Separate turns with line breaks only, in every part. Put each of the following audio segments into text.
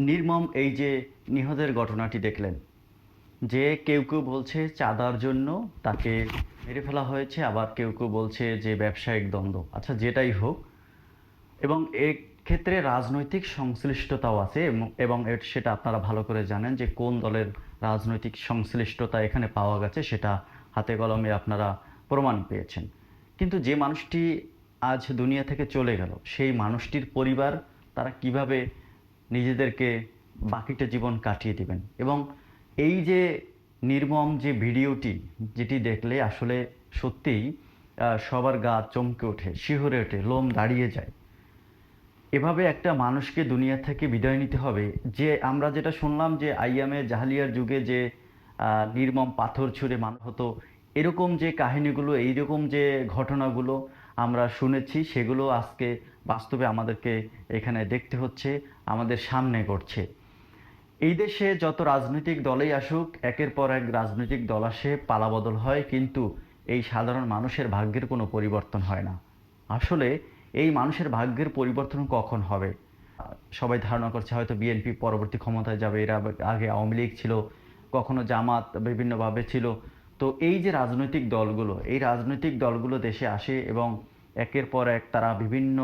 নির্মম এই যে নিহতের ঘটনাটি দেখলেন, যে কেউ কেউ বলছে চাঁদার জন্য তাকে মেরে ফেলা হয়েছে, আবার কেউ কেউ বলছে যে ব্যবসায়িক দ্বন্দ্ব। আচ্ছা যেটাই হোক, এবং ক্ষেত্রে রাজনৈতিক সংশ্লিষ্টতাও আছে, এবং- সেটা আপনারা ভালো করে জানেন যে কোন দলের রাজনৈতিক সংশ্লিষ্টতা এখানে পাওয়া গেছে, সেটা হাতে কলমে আপনারা প্রমাণ পেয়েছেন। কিন্তু যে মানুষটি আজ দুনিয়া থেকে চলে গেল, সেই মানুষটির পরিবার তারা কীভাবে নিজেদেরকে বাকিটা জীবন কাটিয়ে দিবেন। এবং এই যে নির্মম যে ভিডিওটি, যেটি দেখলে আসলে সত্যিই সবার গা চমকে ওঠে, শিহরে ওঠে, লোম দাঁড়িয়ে যায়। এভাবে একটা মানুষকে দুনিয়া থেকে বিদায় নিতে হবে। যে আমরা যেটা শুনলাম যে আইয়ামে জাহালিয়ার যুগে যে নির্মম পাথর ছুঁড়ে মানুষ হতো, এরকম যে কাহিনীগুলো, এইরকম যে ঘটনাগুলো আমরা শুনেছি, সেগুলো আজকে বাস্তবে আমাদেরকে এখানে দেখতে হচ্ছে, আমাদের সামনে ঘটছে। এই দেশে যত রাজনৈতিক দলেই আসুক, একের পর এক রাজনৈতিক দল আসে, পালাবদল হয়, কিন্তু এই সাধারণ মানুষের ভাগ্যের কোনো পরিবর্তন হয় না। আসলে এই মানুষের ভাগ্যের পরিবর্তন কখন হবে? সবাই ধারণা করছে হয়তো বিএনপি পরবর্তী ক্ষমতায় যাবে, এরা আগে আওয়ামী লীগ ছিল, কখনো জামাত বিভিন্নভাবে ছিল। তো এই যে রাজনৈতিক দলগুলো, এই রাজনৈতিক দলগুলো দেশে আসে এবং একের পর এক তারা বিভিন্ন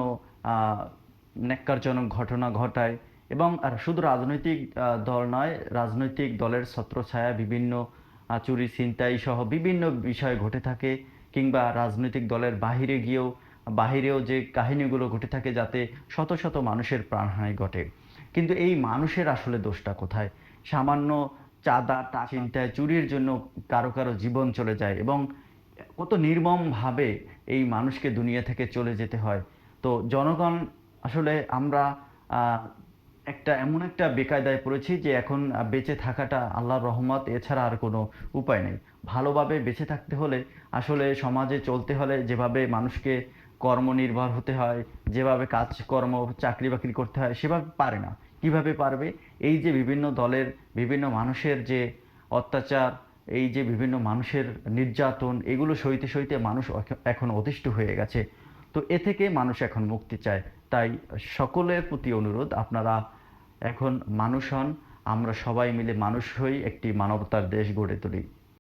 ন্যাক্কারজনক ঘটনা ঘটায় এবং আর শুধু রাজনৈতিক দল নয়, রাজনৈতিক দলের ছত্রছায়া বিভিন্ন চুরি, ছিনতাই সহ বিভিন্ন বিষয় ঘটে থাকে কিংবা রাজনৈতিক দলের বাহিরে গিয়েও, বাহিরেও যে কাহিনীগুলো ঘটে থাকে যাতে শত শত মানুষের প্রাণহানি ঘটে। কিন্তু এই মানুষের আসলে দোষটা কোথায়? সামান্য চাঁদা চিন্তায় চুরির জন্য কারও কারও জীবন চলে যায় এবং কত নির্মমভাবে এই মানুষকে দুনিয়া থেকে চলে যেতে হয়। তো জনগণ আসলে আমরা একটা এমন একটা বেকায়দায় পড়েছি যে এখন বেঁচে থাকাটা আল্লাহর রহমত, এছাড়া আর কোনো উপায় নেই। ভালোভাবে বেঁচে থাকতে হলে আসলে সমাজে চলতে হলে যেভাবে মানুষকে কর্মনির্ভর হতে হয়, যেভাবে কাজকর্ম চাকরি বাকরি করতে হয়, সেভাবে পারে না। কীভাবে পারবে? এই যে বিভিন্ন দলের, বিভিন্ন মানুষের যে অত্যাচার এই যে বিভিন্ন মানুষের নির্যাতন, এগুলো সইতে সইতে মানুষ এখন অতিষ্ঠ হয়ে গেছে। তো এ থেকে মানুষ এখন মুক্তি চায়। তাই সকলের প্রতি অনুরোধ, আপনারা এখন মানুষ হন, আমরা সবাই মিলে মানুষ হই একটি মানবতার দেশ গড়ে তুলি।